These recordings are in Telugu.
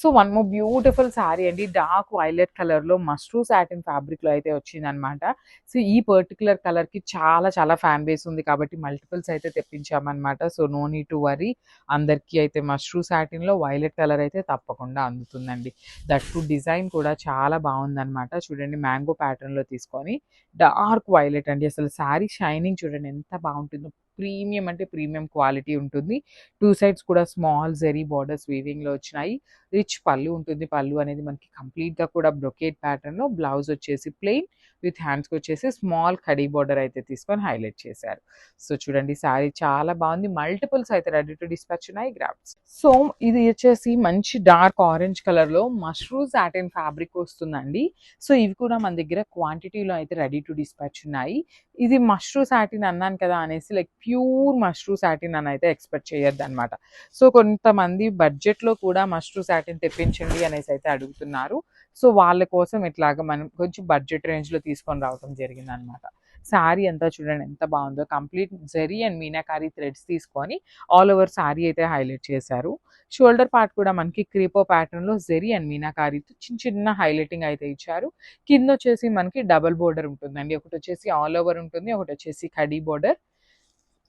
So one more beautiful sari అండి. డార్క్ వైలెట్ కలర్లో మస్ట్రూ సాటిన్ అయితే వచ్చిందనమాట సో ఈ పర్టికులర్ కలర్కి చాలా చాలా ఫ్యాన్ బేస్ ఉంది కాబట్టి మల్టిపుల్స్ అయితే తెప్పించామన్నమాట. So no need to worry. అందరికీ అయితే మస్ట్రూ సాటిన్లో వైలెట్ కలర్ అయితే తప్పకుండా అందుతుందండి. దట్ టు డిజైన్ కూడా చాలా బాగుందనమాట చూడండి మ్యాంగో ప్యాటర్న్లో తీసుకొని డార్క్ వైలెట్ అండి. అసలు శారీ షైనింగ్ చూడండి ఎంత బాగుంటుందో. ప్రీమియం అంటే ప్రీమియం క్వాలిటీ ఉంటుంది. టూ సైడ్స్ కూడా స్మాల్ జెరీ బార్డర్స్ వీవింగ్లో వచ్చినాయి. రిచ్ పళ్ళు ఉంటుంది. పళ్ళు అనేది మనకి కంప్లీట్గా కూడా బ్రొకేట్ ప్యాటర్న్లో బ్లౌజ్ వచ్చేసి ప్లెయిన్ విత్ హ్యాండ్స్కి వచ్చేసి స్మాల్ కడీ బార్డర్ అయితే తీసుకొని హైలైట్ చేశారు. సో చూడండి శారీ చాలా బాగుంది. మల్టిపుల్స్ అయితే రెడీ టు డిస్పాచ్ ఉన్నాయి గ్రాఫ్స్ సో ఇది వచ్చేసి మంచి డార్క్ ఆరెంజ్ కలర్లో మష్రూ సాటిన్ ఫ్యాబ్రిక్ వస్తుందండి. సో ఇవి కూడా మన దగ్గర క్వాంటిటీలో అయితే రెడీ టు డిస్పాచ్ ఉన్నాయి. ఇది మష్రూ సాటిన్ అన్నాను కదా అనేసి లైక్ ప్యూర్ మష్రూ సాటిన్ అని అయితే ఎక్స్పెక్ట్ చేయొద్దు అనమాట సో కొంతమంది బడ్జెట్లో కూడా మష్రూ సాటిన్ తెప్పించండి అనేసి అయితే అడుగుతున్నారు. సో వాళ్ళ కోసం ఇట్లాగా మనం కొంచెం బడ్జెట్ రేంజ్లో తీసుకొని రావడం జరిగింది అనమాట శారీ అంతా చూడండి ఎంత బాగుందో. Complete zari and meenakari threads తీసుకొని ఆల్ ఓవర్ శారీ అయితే హైలైట్ చేశారు. షోల్డర్ పార్ట్ కూడా మనకి క్రీపో ప్యాటర్న్లో జరీ అండ్ మీనాకారీతో చిన్న చిన్న హైలైటింగ్ అయితే ఇచ్చారు. కింద వచ్చేసి మనకి డబల్ బోర్డర్ ఉంటుందండి. ఒకటి వచ్చేసి ఆల్ ఓవర్ ఉంటుంది. ఒకటి వచ్చేసి కడీ బోర్డర్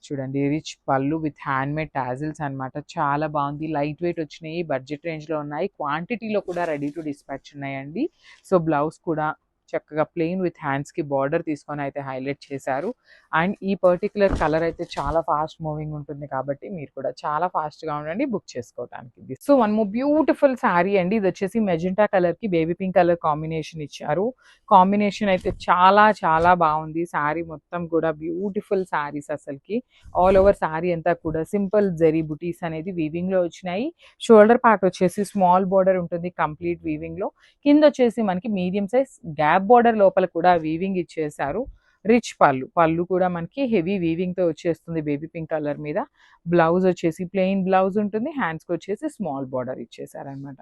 చూడండి rich pallu with hand made tassels అనమాట చాలా బాగుంది. లైట్ వెయిట్ వచ్చినాయి. బడ్జెట్ రేంజ్లో ఉన్నాయి. క్వాంటిటీలో కూడా రెడీ టు డిస్పాచ్ ఉన్నాయండి. సో బ్లౌజ్ కూడా చక్కగా ప్లెయిన్ విత్ హ్యాండ్స్కి బార్డర్ తీసుకొని అయితే హైలైట్ చేశారు. అండ్ ఈ పర్టికులర్ కలర్ అయితే చాలా ఫాస్ట్ మూవింగ్ ఉంటుంది కాబట్టి మీరు కూడా చాలా ఫాస్ట్గా ఉండండి బుక్ చేసుకోవడానికి so one more beautiful sari అండి. ఇది వచ్చేసి మెజెంటా కలర్కి బేబీ పింక్ కలర్ కాంబినేషన్ ఇచ్చారు. కాంబినేషన్ అయితే చాలా చాలా బాగుంది. శారీ మొత్తం కూడా బ్యూటిఫుల్ శారీస్ అసలుకి. ఆల్ ఓవర్ శారీ అంతా కూడా సింపుల్ జరీ బుటీస్ అనేది వీవింగ్లో వచ్చినాయి. షోల్డర్ పార్ట్ వచ్చేసి స్మాల్ బార్డర్ ఉంటుంది కంప్లీట్ వీవింగ్లో. కింద వచ్చేసి మనకి మీడియం సైజ్ గ్యాప్ బార్డర్ లోపల కూడా వీవింగ్ ఇచ్చేసారు రిచ్ పళ్ళు. పళ్ళు కూడా మనకి హెవీ వీవింగ్తో వచ్చేస్తుంది బేబీ పింక్ కలర్ మీద. బ్లౌజ్ వచ్చేసి ప్లెయిన్ బ్లౌజ్ ఉంటుంది. హ్యాండ్స్కి వచ్చేసి small border ఇచ్చేసారనమాట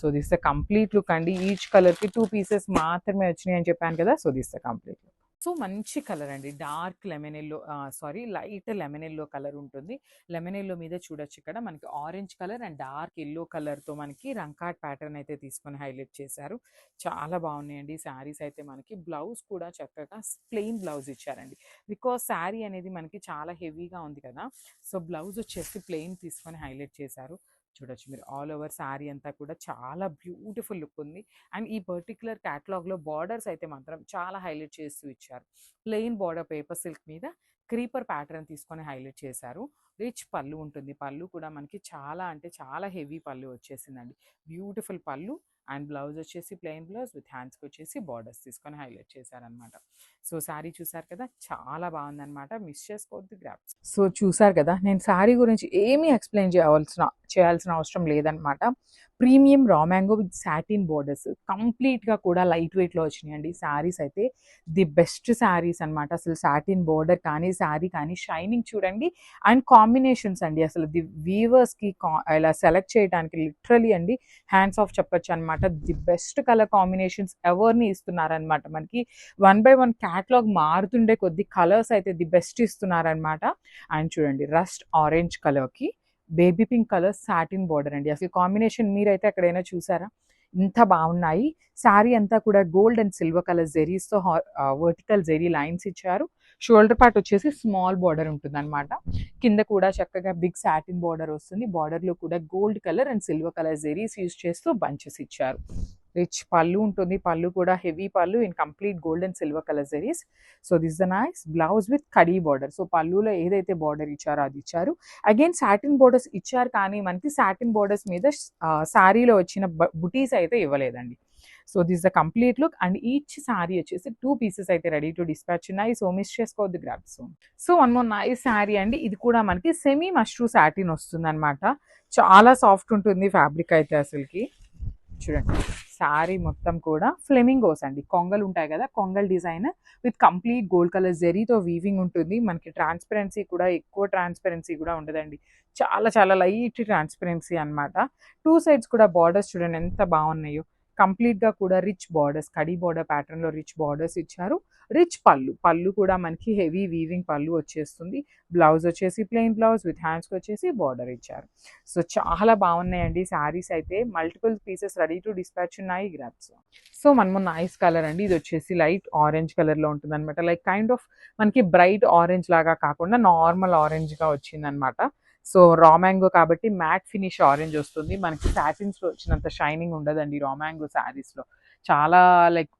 so this the complete look అండి. ఈచ్ కలర్కి టూ పీసెస్ మాత్రమే వచ్చినాయి అని చెప్పాను కదా. So this the complete look so మంచి కలర్ అండి dark lemon yellow sorry light lemon yellow colour ఉంటుంది. లెమన్ ఎల్లో మీద చూడొచ్చు ఇక్కడ. మనకి orange colour and dark yellow కలర్తో మనకి రంకాట్ ప్యాటర్న్ అయితే తీసుకొని హైలైట్ చేశారు. చాలా బాగున్నాయండి. శారీస్ అయితే మనకి బ్లౌజ్ కూడా చక్కగా ప్లెయిన్ బ్లౌజ్ ఇచ్చారండి. బికాస్ శారీ అనేది మనకి చాలా హెవీగా ఉంది కదా! సో బ్లౌజ్ వచ్చేసి ప్లెయిన్ తీసుకొని హైలైట్ చేశారు. చూడొచ్చు. మీరు ఆల్ ఓవర్ శారీ అంతా కూడా చాలా బ్యూటిఫుల్ లుక్ ఉంది. అండ్ ఈ పర్టికులర్ క్యాటలాగ్లో బార్డర్స్ అయితే మాత్రం చాలా హైలైట్ చేస్తూ ఇచ్చారు. ప్లెయిన్ బార్డర్ పేపర్ సిల్క్ మీద క్రీపర్ ప్యాటర్న్ తీసుకొని హైలైట్ చేశారు. రిచ్ పళ్ళు ఉంటుంది. పళ్ళు కూడా మనకి చాలా అంటే చాలా హెవీ పళ్ళు వచ్చేసిందండి. బ్యూటిఫుల్ పళ్ళు. అండ్ బ్లౌజ్ వచ్చేసి ప్లెయిన్ బ్లౌజ్ విత్ హ్యాండ్స్కి వచ్చేసి బార్డర్స్ తీసుకొని హైలైట్ చేశారనమాట. సో శారీ చూసారు కదా? చాలా బాగుందనమాట. మిస్ చేసుకోవద్దు. గ్రాప్స్ సో చూసారు కదా? నేను శారీ గురించి ఏమీ ఎక్స్ప్లెయిన్ చేయవలసిన చేయాల్సిన అవసరం లేదనమాట. Premium raw mango with satin borders. కంప్లీట్గా కూడా లైట్ వెయిట్లో వచ్చినాయండి. శారీస్ అయితే ది బెస్ట్ శారీస్ అనమాట అసలు సాటిన్ బోర్డర్ కానీ శారీ కానీ షైనింగ్ చూడండి. అండ్ కాంబినేషన్స్ అండి. అసలు ది వీవర్స్కి ఇలా సెలెక్ట్ చేయడానికి లిటరలీ అండి. హ్యాండ్స్ ఆఫ్ చెప్పొచ్చు అనమాట ది బెస్ట్ కలర్ కాంబినేషన్స్ ఎవరిని ఇస్తున్నారనమాట మనకి వన్ బై వన్ క్యాట్లాగ్ మారుతుండే కొద్ది కలర్స్ అయితే ది బెస్ట్ ఇస్తున్నారనమాట అండ్ చూడండి రస్ట్ ఆరెంజ్ కలర్కి. Baby pink colour satin border అండి. అసలు కాంబినేషన్ మీరైతే ఎక్కడైనా చూసారా? ఇంత బాగున్నాయి. శారీ అంతా కూడా గోల్డ్ అండ్ సిల్వర్ కలర్ జెరీస్తో వర్టికల్ జెరీ లైన్స్ ఇచ్చారు. షోల్డర్ పార్ట్ వచ్చేసి స్మాల్ బార్డర్ ఉంటుంది అనమాట కింద కూడా చక్కగా బిగ్ సాటిన్ బార్డర్ వస్తుంది. బార్డర్లో కూడా gold colour and silver colour zaris use చేస్తూ బంచెస్ ఇచ్చారు. రిచ్ పళ్ళు ఉంటుంది. పళ్ళు కూడా heavy pallu in complete gold and silver colour zaris so this the nice blouse with kadi border so పళ్ళులో ఏదైతే బార్డర్ ఇచ్చారో అది ఇచ్చారు. అగైన్ సాటిన్ బోర్డర్స్ ఇచ్చారు కానీ మనకి సాటిన్ బోర్డర్స్ మీద శారీలో వచ్చిన బుటీస్ అయితే ఇవ్వలేదండి. So this the complete look and each sari వచ్చేసి టూ పీసెస్ అయితే రెడీ టు డిస్పాచ్ ఉన్నాయి. సో మిస్ చేసుకోవద్దు grab so so one more nice sari అండి. ఇది కూడా మనకి సెమీ మష్రూ సాటిన్ వస్తుంది అనమాట చాలా సాఫ్ట్ ఉంటుంది ఫ్యాబ్రిక్ అయితే అసలుకి. చూడండి. శారీ మొత్తం కూడా ఫ్లెమింగోస్ అండి. కొంగలు ఉంటాయి కదా కొంగల్ design with complete gold colour జెరీతో weaving ఉంటుంది. మనకి ట్రాన్స్పరెన్సీ కూడా ఎక్కువ ట్రాన్స్పరెన్సీ కూడా ఉండదండి. చాలా చాలా లైట్ ట్రాన్స్పరెన్సీ అన్నమాట. టూ సైడ్స్ కూడా బార్డర్స్ చూడండి ఎంత బాగున్నాయో. కంప్లీట్గా కూడా రిచ్ బార్డర్స్ కడీ బార్డర్ ప్యాటర్న్లో రిచ్ బార్డర్స్ ఇచ్చారు. రిచ్ పళ్ళు పళ్ళు కూడా మనకి హెవీ వీవింగ్ పళ్ళు వచ్చేస్తుంది. బ్లౌజ్ వచ్చేసి ప్లెయిన్ బ్లౌజ్ విత్ హ్యాండ్స్కి వచ్చేసి బార్డర్ ఇచ్చారు. సో చాలా బాగున్నాయండి శారీస్ అయితే. Multiple pieces ready to dispatch ఉన్నాయి గ్రాప్స్ సో మనము నైస్ కలర్ అండి. ఇది వచ్చేసి లైట్ ఆరెంజ్ కలర్లో ఉంటుంది అనమాట లైక్ కైండ్ ఆఫ్ మనకి బ్రైట్ ఆరెంజ్ లాగా కాకుండా నార్మల్ ఆరెంజ్గా వచ్చిందనమాట సో రా మ్యాంగో కాబట్టి మ్యాట్ ఫినిష్ ఆరెంజ్ వస్తుంది. మనకి సాటిన్స్లో వచ్చినంత షైనింగ్ ఉండదండి రా మ్యాంగో శారీస్లో చాలా లైక్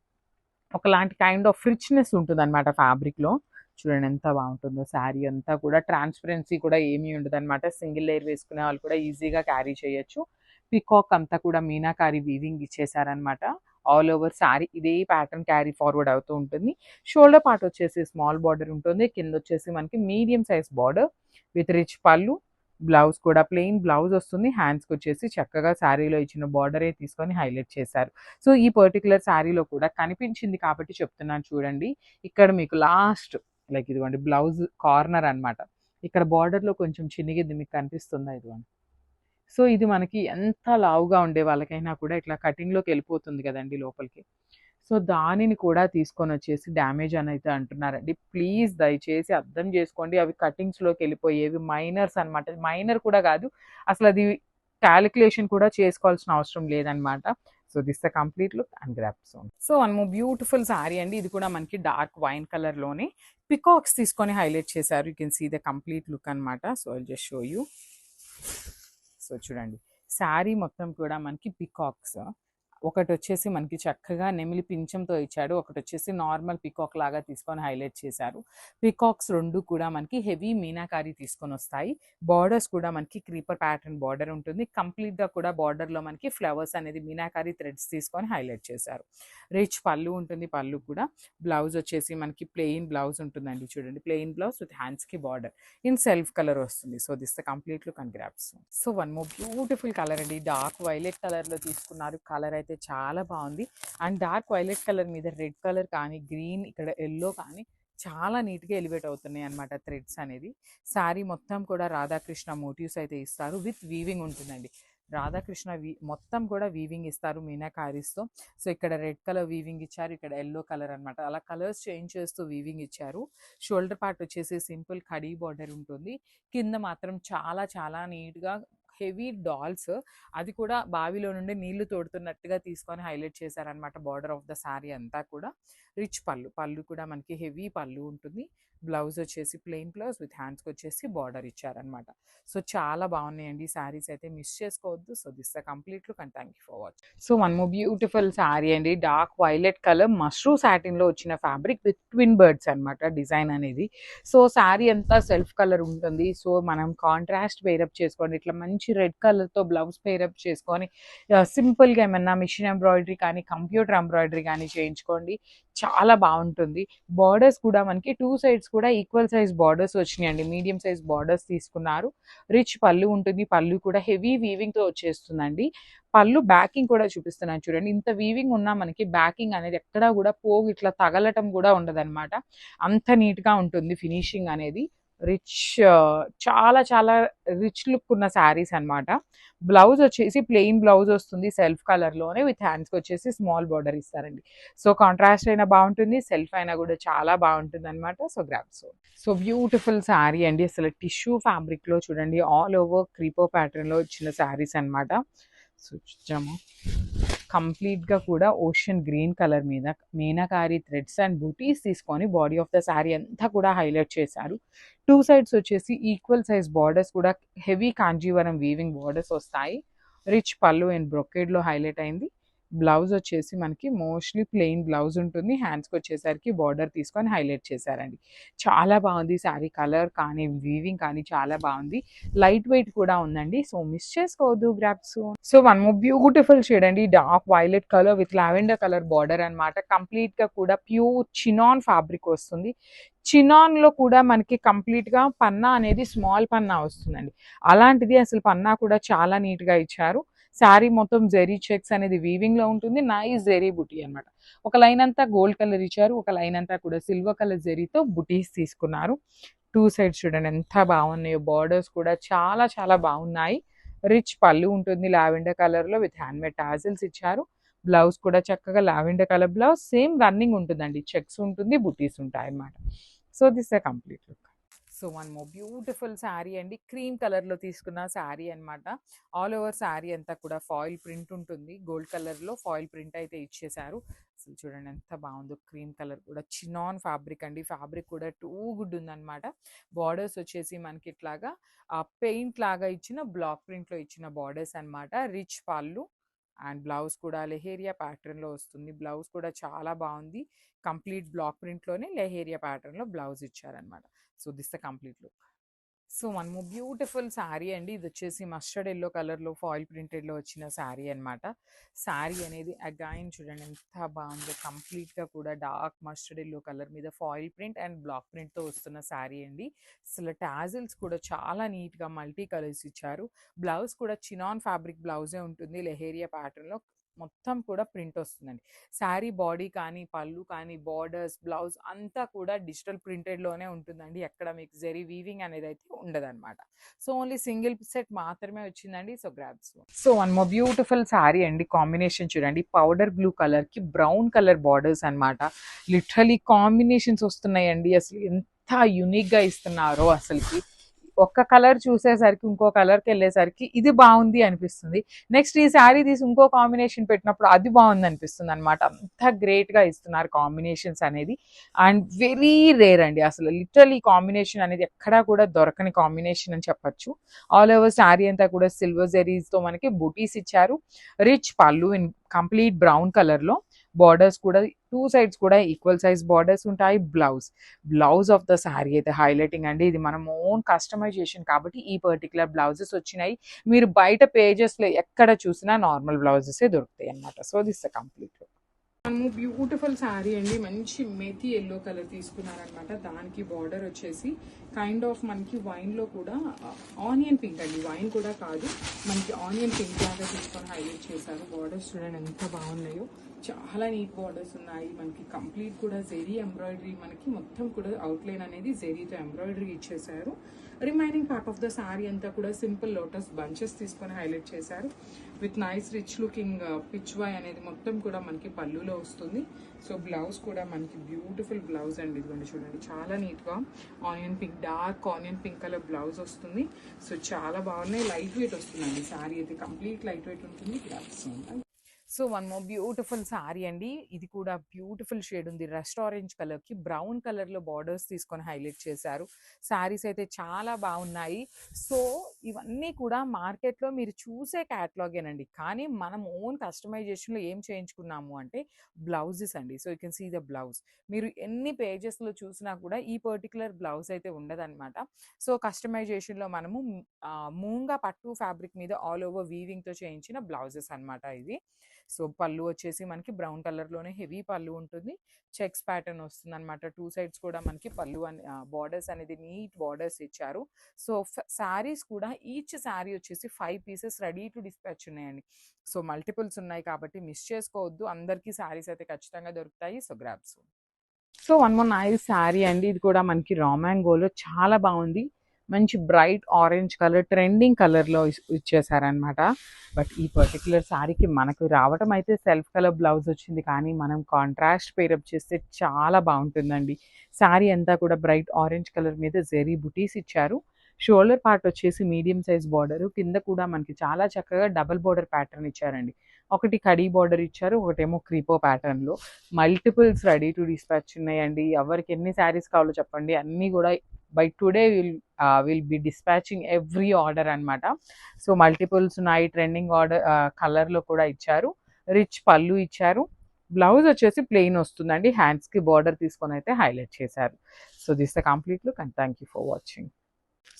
ఒకలాంటి కైండ్ ఆఫ్ రిచ్నెస్ ఉంటుంది అనమాట ఫ్యాబ్రిక్లో. చూడండి ఎంత బాగుంటుందో శారీ అంతా కూడా. ట్రాన్స్పరెన్సీ కూడా ఏమీ ఉండదు అనమాట సింగిల్ లేయర్ వేసుకునే వాళ్ళు కూడా ఈజీగా క్యారీ చేయొచ్చు. పికాక్ అంతా కూడా మీనాకారి వీవింగ్ ఇచ్చేసారనమాట ఆల్ ఓవర్ శారీ ఇదే ప్యాటర్న్ క్యారీ ఫార్వర్డ్ అవుతూ ఉంటుంది. షోల్డర్ పార్ట్ వచ్చేసి స్మాల్ బార్డర్ ఉంటుంది. కింద వచ్చేసి మనకి medium size border with rich pallu. Blouse కూడా ప్లెయిన్ బ్లౌజ్ వస్తుంది. హ్యాండ్స్కి వచ్చేసి చక్కగా శారీలో ఇచ్చిన బార్డరే తీసుకొని హైలైట్ చేశారు. సో ఈ పర్టికులర్ శారీలో కూడా కనిపించింది కాబట్టి చెప్తున్నాను చూడండి. ఇక్కడ మీకు లాస్ట్ లైక్ ఇదిగోండి బ్లౌజ్ కార్నర్ అనమాట ఇక్కడ బార్డర్లో కొంచెం చినిగిద్ది మీకు కనిపిస్తుందా ఇదిగోండి? సో ఇది మనకి ఎంత లావుగా ఉండే వాళ్ళకైనా కూడా ఇట్లా కటింగ్లోకి వెళ్ళిపోతుంది కదండి లోపలికి. సో దానిని కూడా తీసుకొని వచ్చేసి డ్యామేజ్ అని అయితే అంటున్నారండి. ప్లీజ్ దయచేసి అర్థం చేసుకోండి. అవి కటింగ్స్లోకి వెళ్ళిపోయేవి మైనర్స్ అనమాట మైనర్ కూడా కాదు. అసలు అది క్యాలిక్యులేషన్ కూడా చేసుకోవాల్సిన అవసరం లేదనమాట so this the complete look and grab soon. So one beautiful sari అండి. ఇది కూడా మనకి డార్క్ వైన్ కలర్లోనే పికాక్స్ తీసుకొని హైలైట్ చేశారు. You can see the complete look అనమాట so I just show you. So చూడండి. శారీ మొత్తం కూడా మనకి పికాక్స్. ఒకటి వచ్చేసి మనకి చక్కగా నెమిలి పింఛంతో ఇచ్చాడు. ఒకటి వచ్చేసి నార్మల్ పికాక్ లాగా తీసుకొని హైలైట్ చేశారు. పికాక్స్ రెండు కూడా మనకి హెవీ మీనాకారి తీసుకొని వస్తాయి. బార్డర్స్ కూడా మనకి క్రీపర్ ప్యాటర్న్ బార్డర్ ఉంటుంది. కంప్లీట్గా కూడా బార్డర్లో మనకి ఫ్లవర్స్ అనేది మీనాకారి థ్రెడ్స్ తీసుకొని హైలైట్ చేశారు. రిచ్ పళ్ళు ఉంటుంది పళ్ళు కూడా. బ్లౌజ్ వచ్చేసి మనకి ప్లెయిన్ బ్లౌజ్ ఉంటుందండి చూడండి. ప్లెయిన్ బ్లౌజ్ విత్ హ్యాండ్స్కి బార్డర్. ఇన్ సెల్ఫ్ కలర్ వస్తుంది. So this the complete look and grabs. So one more beautiful colour అండి. డార్క్ వైలెట్ కలర్లో తీసుకున్నారు. కలర్ అయితే చాలా బాగుంది. అండ్ డార్క్ వైలెట్ కలర్ మీద రెడ్ కలర్ కానీ గ్రీన్ ఇక్కడ ఎల్లో కానీ చాలా నీట్గా ఎలివేట్ అవుతున్నాయి అనమాట థ్రెడ్స్ అనేది. శారీ మొత్తం కూడా రాధాకృష్ణ మోటివ్స్ అయితే ఇస్తారు. విత్ వీవింగ్ ఉంటుందండి. రాధాకృష్ణ వీ మొత్తం కూడా వీవింగ్ ఇస్తారు మీనాకారీస్తో. సో ఇక్కడ రెడ్ కలర్ వీవింగ్ ఇచ్చారు. ఇక్కడ ఎల్లో కలర్ అనమాట అలా కలర్స్ చేంజ్ చేస్తూ వీవింగ్ ఇచ్చారు. షోల్డర్ పార్ట్ వచ్చేసి సింపుల్ కడీ బార్డర్ ఉంటుంది. కింద మాత్రం చాలా చాలా నీట్గా హెవీ డాల్స్. అది కూడా బావిలో నుండి నీళ్ళు తోడుతున్నట్టుగా తీసుకొని హైలైట్ చేశారనమాట బార్డర్ ఆఫ్ ద శారీ అంతా కూడా. రిచ్ పళ్ళు. పళ్ళు కూడా మనకి హెవీ పళ్ళు ఉంటుంది. బ్లౌజ్ వచ్చేసి ప్లెయిన్ బ్లౌజ్ విత్ హ్యాండ్స్కి వచ్చేసి బార్డర్ ఇచ్చారనమాట సో చాలా బాగున్నాయండి. శారీస్ అయితే మిస్ చేసుకోవద్దు. So this the complete look and thank you for watch so one more beautiful sari అండి. డార్క్ వైలెట్ కలర్ మష్రూ సాటిన్లో వచ్చిన ఫ్యాబ్రిక్ విత్ ట్విన్ బర్డ్స్ అనమాట డిజైన్ అనేది. సో శారీ అంతా సెల్ఫ్ కలర్ ఉంటుంది. సో మనం కాంట్రాస్ట్ పేరప్ చేసుకోండి ఇట్లా మంచి రెడ్ కలర్తో బ్లౌజ్ పేరప్ చేసుకొని సింపుల్గా ఏమన్నా మిషన్ ఎంబ్రాయిడరీ కానీ కంప్యూటర్ ఎంబ్రాయిడరీ కానీ చేయించుకోండి. చాలా బాగుంటుంది. బార్డర్స్ కూడా మనకి టూ సైడ్స్ కూడా ఈక్వల్ సైజ్ బార్డర్స్ వచ్చినాయండి. మీడియం సైజ్ బార్డర్స్ తీసుకున్నారు. రిచ్ పళ్ళు ఉంటుంది. పళ్ళు కూడా హెవీ వీవింగ్తో వచ్చేస్తుందండి. పళ్ళు బ్యాకింగ్ కూడా చూపిస్తున్నాను చూడండి. ఇంత వీవింగ్ ఉన్నా మనకి బ్యాకింగ్ అనేది ఎక్కడా కూడా పోగు ఇట్లా తగలటం కూడా ఉండదన్నమాట. అంత నీట్గా ఉంటుంది ఫినిషింగ్ అనేది. రిచ్ చాలా చాలా రిచ్ లుక్ ఉన్న శారీస్ అన్నమాట. బ్లౌజ్ వచ్చేసి ప్లెయిన్ బ్లౌజ్ వస్తుంది సెల్ఫ్ కలర్లోనే విత్ హ్యాండ్స్కి వచ్చేసి స్మాల్ బార్డర్ ఇస్తారండి. సో కాంట్రాస్ట్ అయినా బాగుంటుంది సెల్ఫ్ అయినా కూడా చాలా బాగుంటుంది అనమాట so grab so so beautiful sari అండి. అసలు టిష్యూ ఫ్యాబ్రిక్లో చూడండి ఆల్ ఓవర్ క్రీపో ప్యాటర్న్లో వచ్చిన శారీస్ అన్నమాట. సో చూచాము కంప్లీట్గా కూడా ఓషన్ గ్రీన్ కలర్ మీద మీనాకారి థ్రెడ్స్ అండ్ బూటీస్ తీసుకొని బాడీ ఆఫ్ ద శారీ అంతా కూడా హైలైట్ చేశారు. టూ సైడ్స్ వచ్చేసి ఈక్వల్ సైజ్ బార్డర్స్ కూడా హెవీ కాంజీవరం వీవింగ్ బార్డర్స్ వస్తాయి. రిచ్ పళ్ళు అండ్ బ్రొకేడ్లో హైలైట్ అయింది. బ్లౌజ్ వచ్చేసి మనకి మోస్ట్లీ ప్లెయిన్ బ్లౌజ్ ఉంటుంది. హ్యాండ్స్కి వచ్చేసరికి బార్డర్ తీసుకొని హైలైట్ చేశారండి. చాలా బాగుంది. శారీ కలర్ కానీ వీవింగ్ కానీ చాలా బాగుంది. లైట్ వెయిట్ కూడా ఉందండి. సో మిస్ చేసుకోవద్దు. Grabs so one more beautiful shade అండి. Dark violet colour with lavender colour border అనమాట కంప్లీట్గా కూడా ప్యూర్ చినాన్ ఫ్యాబ్రిక్ వస్తుంది. చినాన్లో కూడా మనకి కంప్లీట్గా పన్నా అనేది స్మాల్ పన్నా వస్తుందండి. అలాంటిది అసలు పన్నా కూడా చాలా నీట్గా ఇచ్చారు. శారీ మొత్తం జెరీ చెక్స్ అనేది వీవింగ్లో ఉంటుంది. నైస్ జెరీ బుటీ అన్నమాట. ఒక లైన్ అంతా గోల్డ్ కలర్ ఇచ్చారు. ఒక లైన్ అంతా కూడా సిల్వర్ కలర్ జెరీతో బుటీస్ తీసుకున్నారు. టూ సైడ్స్ చూడండి ఎంత బాగున్నాయో. బార్డర్స్ కూడా చాలా చాలా బాగున్నాయి. రిచ్ పళ్ళు ఉంటుంది లావెండర్ కలర్లో విత్ హ్యాండ్మేడ్ టాజిల్స్ ఇచ్చారు. బ్లౌజ్ కూడా చక్కగా lavender colour blouse same running ఉంటుందండి. చెక్స్ ఉంటుంది బుటీస్ ఉంటాయి అన్నమాట so this a complete look so one more beautiful sari అండి. క్రీమ్ కలర్లో తీసుకున్న శారీ అన్నమాట. ఆల్ ఓవర్ శారీ అంతా కూడా ఫాయిల్ ప్రింట్ ఉంటుంది. గోల్డ్ కలర్లో ఫాయిల్ ప్రింట్ అయితే ఇచ్చేశారు అసలు చూడండి ఎంత బాగుందో క్రీమ్ కలర్ కూడా. చినాన్ ఫ్యాబ్రిక్ అండి. ఫ్యాబ్రిక్ కూడా టూ గుడ్ ఉందన్నమాట. బార్డర్స్ వచ్చేసి మనకి ఇట్లాగా పెయింట్ లాగా ఇచ్చిన బ్లాక్ ప్రింట్లో ఇచ్చిన బార్డర్స్ అన్నమాట. రిచ్ పాళ్ళు అండ్ బ్లౌజ్ కూడా లెహేరియా ప్యాటర్న్లో వస్తుంది. బ్లౌజ్ కూడా చాలా బాగుంది. కంప్లీట్ బ్లాక్ ప్రింట్లోనే లెహేరియా ప్యాటర్న్లో బ్లౌజ్ ఇచ్చారనమాట so this the complete look so మనము బ్యూటిఫుల్ శారీ అండి. ఇది వచ్చేసి మస్టర్డ్ ఎల్లో కలర్లో ఫాయిల్ ప్రింటెడ్లో వచ్చిన శారీ అన్నమాట. శారీ అనేది అగాయిన్ చూడండి ఎంత బాగుందో. కంప్లీట్గా కూడా డార్క్ మస్టర్డ్ ఎల్లో కలర్ మీద ఫాయిల్ ప్రింట్ అండ్ బ్లాక్ ప్రింట్తో వస్తున్న శారీ అండి. అసలు టాజిల్స్ కూడా చాలా నీట్గా మల్టీ కలర్స్ ఇచ్చారు. బ్లౌజ్ కూడా చినాన్ ఫ్యాబ్రిక్ బ్లౌజే ఉంటుంది. లెహేరియా ప్యాటర్న్లో. మొత్తం కూడా ప్రింట్ వస్తుందండి. శారీ బాడీ కానీ పళ్ళు కానీ బార్డర్స్ బ్లౌజ్ అంతా కూడా డిజిటల్ ప్రింటెడ్లోనే ఉంటుందండి. ఎక్కడ మీకు జరీ వీవింగ్ అనేది అయితే ఉండదన్నమాట. సో ఓన్లీ సింగిల్ సెట్ మాత్రమే వచ్చిందండి. So grabs so one more beautiful sari అండి కాంబినేషన్ చూడండి. పౌడర్ బ్లూ కలర్కి బ్రౌన్ కలర్ బార్డర్స్ అన్నమాట. లిటరలీ కాంబినేషన్స్ వస్తున్నాయండి. అసలు ఎంత యూనిక్గా ఇస్తున్నారో అసలుకి. ఒక్క కలర్ చూసేసరికి ఇంకో కలర్కి వెళ్ళేసరికి ఇది బాగుంది అనిపిస్తుంది. నెక్స్ట్ ఈ శారీ తీసి ఇంకో కాంబినేషన్ పెట్టినప్పుడు అది బాగుంది అనిపిస్తుంది అనమాట అంత గ్రేట్గా ఇస్తున్నారు కాంబినేషన్స్ అనేది. అండ్ వెరీ రేర్ అండి అసలు. లిటరల్ ఈ కాంబినేషన్ అనేది ఎక్కడా కూడా దొరకని కాంబినేషన్ అని చెప్పొచ్చు. ఆల్ ఓవర్ శారీ అంతా కూడా సిల్వర్ జెరీస్తో మనకి బుటీస్ ఇచ్చారు. రిచ్ పళ్ళు ఇన్ కంప్లీట్ బ్రౌన్ కలర్లో. బార్డర్స్ కూడా టూ సైడ్స్ కూడా ఈక్వల్ సైజ్ బార్డర్స్ ఉంటాయి blouse blouse of the sari అయితే హైలైటింగ్ అండి ఇది మనం ఓన్ కస్టమైజేషన్ కాబట్టి ఈ పర్టికులర్ బ్లౌజెస్ వచ్చినాయి మీరు బయట పేజెస్లో ఎక్కడ చూసినా నార్మల్ బ్లౌజెసే దొరుకుతాయి అన్నమాట సో దిస్ కంప్లీట్ మనము బ్యూటిఫుల్ శారీ అండి మంచి మెతి ఎల్లో కలర్ తీసుకున్నారనమాట. దానికి బార్డర్ వచ్చేసి కైండ్ ఆఫ్ మనకి వైన్లో కూడా ఆనియన్ పింక్ అండి. వైన్ కూడా కాదు. మనకి ఆనియన్ పింక్ లాగా తీసుకొని హైలైట్ చేశారు. బార్డర్స్ చూడండి ఎంత బాగున్నాయో. చాలా నీట్ బార్డర్స్ ఉన్నాయి. మనకి కంప్లీట్ కూడా జెరీ ఎంబ్రాయిడరీ మనకి మొత్తం కూడా అవుట్లైన్ అనేది జెరీతో ఎంబ్రాయిడరీ ఇచ్చేసారు remaining part of the sari అంతా కూడా సింపుల్ లోటస్ బంచెస్ తీసుకొని హైలైట్ చేశారు. With nice rich looking Pichwai అనేది మొత్తం కూడా మనకి పళ్ళులో వస్తుంది. సో బ్లౌజ్ కూడా మనకి బ్యూటిఫుల్ బ్లౌజ్ అండి ఇదిగోండి చూడండి. చాలా నీట్గా onion pink dark onion pink colour blouse వస్తుంది. సో చాలా బాగున్నాయి. లైట్ వెయిట్ వస్తుందండి. శారీ అయితే కంప్లీట్ లైట్ వెయిట్ ఉంటుంది glass so one more beautiful sari అండి. ఇది కూడా బ్యూటిఫుల్ షేడ్ ఉంది. రెస్ట్ ఆరెంజ్ కలర్కి బ్రౌన్ కలర్లో బార్డర్స్ తీసుకొని హైలైట్ చేశారు. శారీస్ అయితే చాలా బాగున్నాయి. సో ఇవన్నీ కూడా మార్కెట్లో మీరు చూసే క్యాటలాగేనండి. కానీ మనం ఓన్ కస్టమైజేషన్లో ఏం చేయించుకున్నాము అంటే బ్లౌజెస్ అండి. So you can see the blouse. మీరు ఎన్ని పేజెస్లో చూసినా కూడా ఈ పర్టికులర్ బ్లౌజ్ అయితే ఉండదన్నమాట. సో కస్టమైజేషన్లో మనము మూంగా పట్టు ఫ్యాబ్రిక్ మీద ఆల్ ఓవర్ వీవింగ్తో చేయించిన బ్లౌజెస్ అనమాట ఇది. సో పళ్ళు వచ్చేసి మనకి బ్రౌన్ కలర్లోనే హెవీ పళ్ళు ఉంటుంది. చెక్స్ ప్యాటర్న్ వస్తుంది అనమాట టూ సైడ్స్ కూడా మనకి పళ్ళు అని బార్డర్స్ అనేది నీట్ బార్డర్స్ ఇచ్చారు. సో శారీస్ కూడా ఈచ్ శారీ వచ్చేసి five pieces ready to dispatch ఉన్నాయండి. సో మల్టిపుల్స్ ఉన్నాయి కాబట్టి మిస్ చేసుకోవద్దు. అందరికీ శారీస్ అయితే ఖచ్చితంగా దొరుకుతాయి. So grabs. So one more nice sari అండి. ఇది కూడా మనకి రామాంగోలో చాలా బాగుంది. మంచి బ్రైట్ ఆరెంజ్ కలర్ ట్రెండింగ్ కలర్లో ఇచ్చేసారనమాట బట్ ఈ పర్టికులర్ శారీకి మనకు రావటం అయితే సెల్ఫ్ కలర్ బ్లౌజ్ వచ్చింది. కానీ మనం కాంట్రాస్ట్ పేరప్ చేస్తే చాలా బాగుంటుందండి. శారీ అంతా కూడా బ్రైట్ ఆరెంజ్ కలర్ మీద జెరీ బుటీస్ ఇచ్చారు. షోల్డర్ పార్ట్ వచ్చేసి మీడియం సైజ్ బార్డర్. కింద కూడా మనకి చాలా చక్కగా డబల్ బార్డర్ ప్యాటర్న్ ఇచ్చారండి. ఒకటి కడీ బార్డర్ ఇచ్చారు ఒకటేమో క్రీపో ప్యాటర్న్లో మల్టిపుల్స్ రెడీ టు డిస్పాచ్ ఉన్నాయండి. ఎవరికి ఎన్ని శారీస్ కావాలో చెప్పండి. అన్నీ కూడా by today will will be dispatching every order అన్నమాట. సో మల్టిపుల్స్ ఉన్నాయి ట్రెండింగ్ ఆర్డర్ కలర్లో కూడా ఇచ్చారు. రిచ్ పళ్ళు ఇచ్చారు. బ్లౌజ్ వచ్చేసి ప్లెయిన్ వస్తుందండి. హ్యాండ్స్కి బార్డర్ తీసుకొని అయితే హైలైట్ చేశారు. So this the complete look and thank you for watching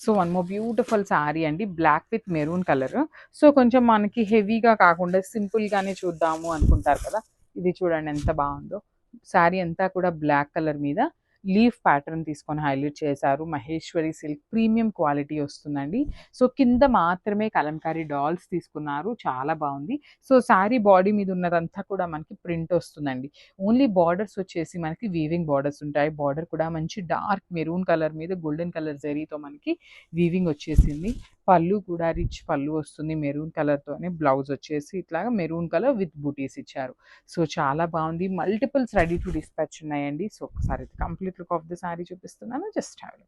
so one more beautiful sari అండి. Black with maroon colour. So కొంచెం మనకి హెవీగా కాకుండా సింపుల్గానే చూద్దాము అనుకుంటారు కదా. ఇది చూడండి ఎంత బాగుందో. శారీ అంతా కూడా బ్లాక్ కలర్ మీద. లీఫ్ ప్యాటర్న్ తీసుకొని హైలైట్ చేశారు. మహేశ్వరి సిల్క్ ప్రీమియం క్వాలిటీ వస్తుందండి. సో కింద మాత్రమే కలంకారీ డాల్స్ తీసుకున్నారు. చాలా బాగుంది. సో శారీ బాడీ మీద ఉన్నదంతా కూడా మనకి ప్రింట్ వస్తుందండి. ఓన్లీ బార్డర్స్ వచ్చేసి మనకి వీవింగ్ బార్డర్స్ ఉంటాయి. బార్డర్ కూడా మంచి డార్క్ మెరూన్ కలర్ మీద గోల్డెన్ కలర్ జరీతో మనకి వీవింగ్ వచ్చేసింది. పళ్ళు కూడా రిచ్ పళ్ళు వస్తుంది మెరూన్ కలర్తోనే బ్లౌజ్ వచ్చేసి ఇట్లాగా మెరూన్ కలర్ విత్ బూటీస్ ఇచ్చారు. సో చాలా బాగుంది. మల్టిపుల్స్ రెడీ టు డిస్పాచ్ ఉన్నాయండి. సో ఒకసారి complete look of the sari చూపిస్తున్నాను. Just have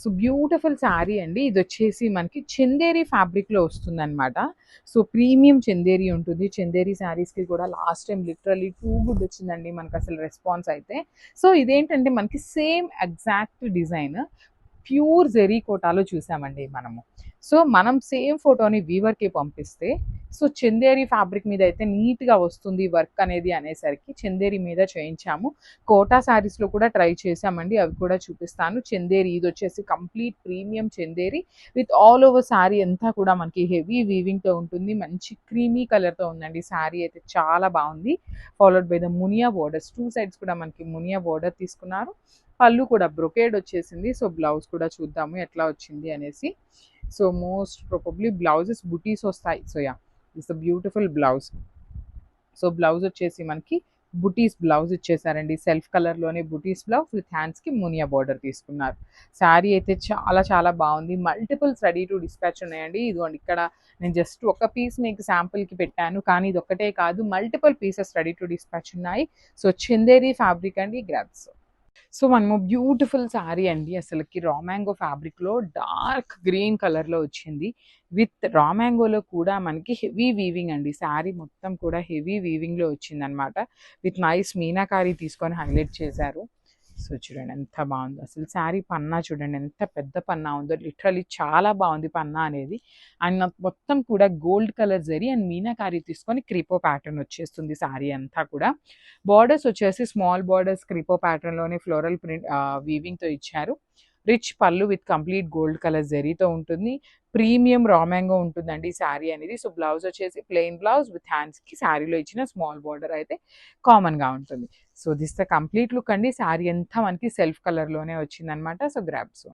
so beautiful sari అండి. ఇది వచ్చేసి మనకి చందేరి ఫ్యాబ్రిక్లో వస్తుంది అనమాట సో ప్రీమియం చందేరి ఉంటుంది. చందేరి శారీస్కి కూడా last time literally too good వచ్చిందండి మనకు అసలు రెస్పాన్స్ అయితే. సో ఇదేంటంటే మనకి same exact design pure zari కోటాలో చూసామండి మనము. సో మనం సేమ్ ఫోటోని వీవర్కి పంపిస్తే సో చందేరి ఫ్యాబ్రిక్ మీద అయితే నీట్గా వస్తుంది వర్క్ అనేది అనేసరికి చందేరి మీద చేయించాము. కోటా శారీస్లో కూడా ట్రై చేసామండి అవి కూడా చూపిస్తాను. చందేరి ఇది వచ్చేసి complete premium Chanderi. With all over sari అంతా కూడా మనకి హెవీ వీవింగ్తో ఉంటుంది. మంచి క్రీమీ కలర్తో ఉందండి. శారీ అయితే చాలా బాగుంది. Followed by the muniya borders. Two sides కూడా మనకి మునియా బోర్డర్ తీసుకున్నారు. పళ్ళు కూడా బ్రొకేడ్ వచ్చేసింది. సో బ్లౌజ్ కూడా చూద్దాము ఎట్లా వచ్చింది అనేసి. సో మోస్ట్ ప్రాబబ్లీ బ్లౌజెస్ బుటీస్ వస్తాయి. So ya it's a beautiful blouse. So blouse వచ్చేసి మనకి బుటీస్ బ్లౌజ్ ఇచ్చేసారండి. సెల్ఫ్ కలర్లోనే బుటీస్ బ్లౌజ్ విత్ హ్యాండ్స్కి మునియా బార్డర్ తీసుకున్నారు. శారీ అయితే చాలా చాలా బాగుంది. మల్టిపుల్స్ రెడీ టు డిస్పాచ్ ఉన్నాయండి. ఇదిగోండి ఇక్కడ నేను జస్ట్ ఒక పీస్ మీకు శాంపుల్కి పెట్టాను. కానీ ఇది ఒక్కటే కాదు multiple pieces ready to dispatch ఉన్నాయి. సో చందేరి ఫ్యాబ్రిక్ అండి గ్రాబ్స్ సో మనము బ్యూటిఫుల్ శారీ అండి. అసలుకి రా మ్యాంగో ఫ్యాబ్రిక్లో డార్క్ గ్రీన్ కలర్లో వచ్చింది. విత్ రా మ్యాంగోలో కూడా మనకి హెవీ వీవింగ్ అండి. శారీ మొత్తం కూడా హెవీ వీవింగ్లో వచ్చిందనమాట. విత్ నైస్ మీనాకారి తీసుకొని హైలైట్ చేశారు. సో చూడండి ఎంత బాగుందో. అసలు శారీ పన్నా చూడండి ఎంత పెద్ద పన్నా ఉందో. లిటరలీ చాలా బాగుంది పన్నా అనేది. అండ్ మొత్తం కూడా gold colour zari and meenakari తీసుకొని క్రీపో ప్యాటర్న్ వచ్చేస్తుంది శారీ అంతా కూడా. బార్డర్స్ వచ్చేసి స్మాల్ బార్డర్స్ క్రిపో ప్యాటర్న్లోనే ఫ్లోరల్ ప్రింట్ వీవింగ్తో ఇచ్చారు. రిచ్ పళ్ళు విత్ కంప్లీట్ గోల్డ్ కలర్ జెరీతో ఉంటుంది. ప్రీమియం రామ్యాంగో ఉంటుందండి శారీ అనేది. సో బ్లౌజ్ వచ్చేసి ప్లెయిన్ బ్లౌజ్ విత్ హ్యాండ్స్కి శారీలో ఇచ్చిన స్మాల్ బార్డర్ అయితే కామన్గా ఉంటుంది. So this the complete look అండి. శారీ అంతా మనకి సెల్ఫ్ కలర్లోనే వచ్చిందనమాట సో గ్రాబ్స్